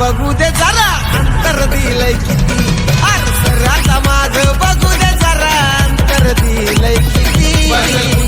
बघू दे जरा अंतर दिलंय किती. आर सर माग बघू दे जरा अंतर दिलंय किती.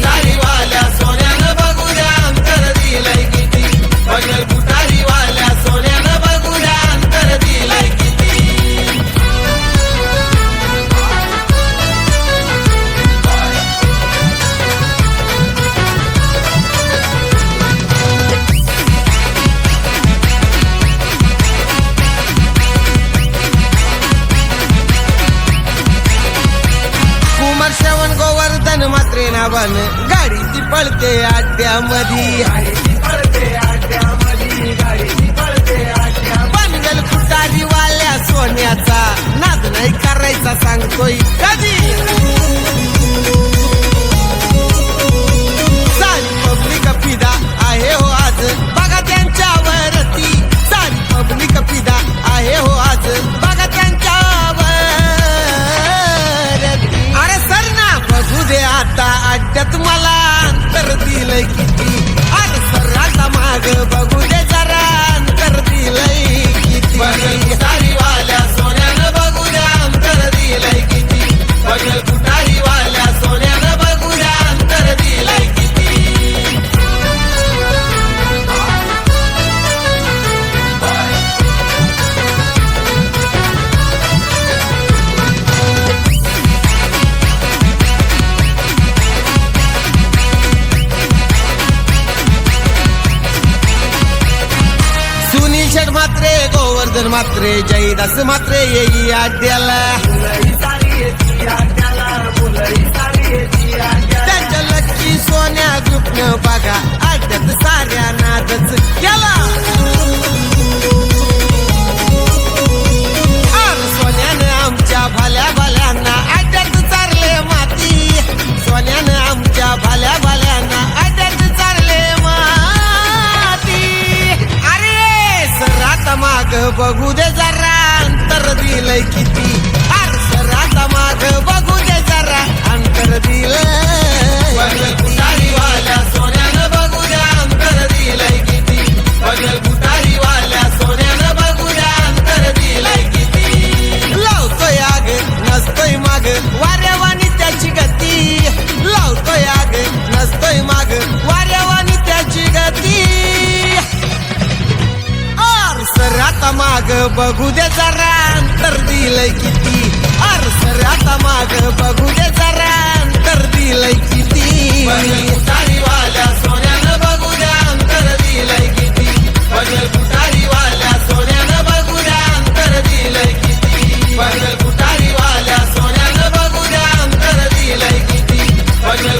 नाद नाही करायचा सांगतोय. कधी? सारी पब्लिक फिदा आहे हो आज. बघा त्यांच्या वरती सारी पब्लिक फिदा आहे हो आज. बघा त्यांच्यावरती. अरे सर ना बघू दे आता अड्ड्यात मला अंतर दिलंय किती. अरे सर आता माग बघू दे जरा अंतर दिलंय किती. सारी मात्रे गोवर्धन मात्रे जयदास मात्रे येई आद्याला. बघू दे जरा अंतर दिलंय किती. आर सर आता माग बघू दे जरा अंतर दिलंय किती. कुटारी वाल्या सोन्यानं बघू द्या अंतर दिलंय किती. बगल कुटारी वाल्या सोन्यानं बघू द्या अंतर दिलंय किती. बगल कुटारी वाल्या सोन्यानं बघू द्या अंतर दिलंय किती. बगल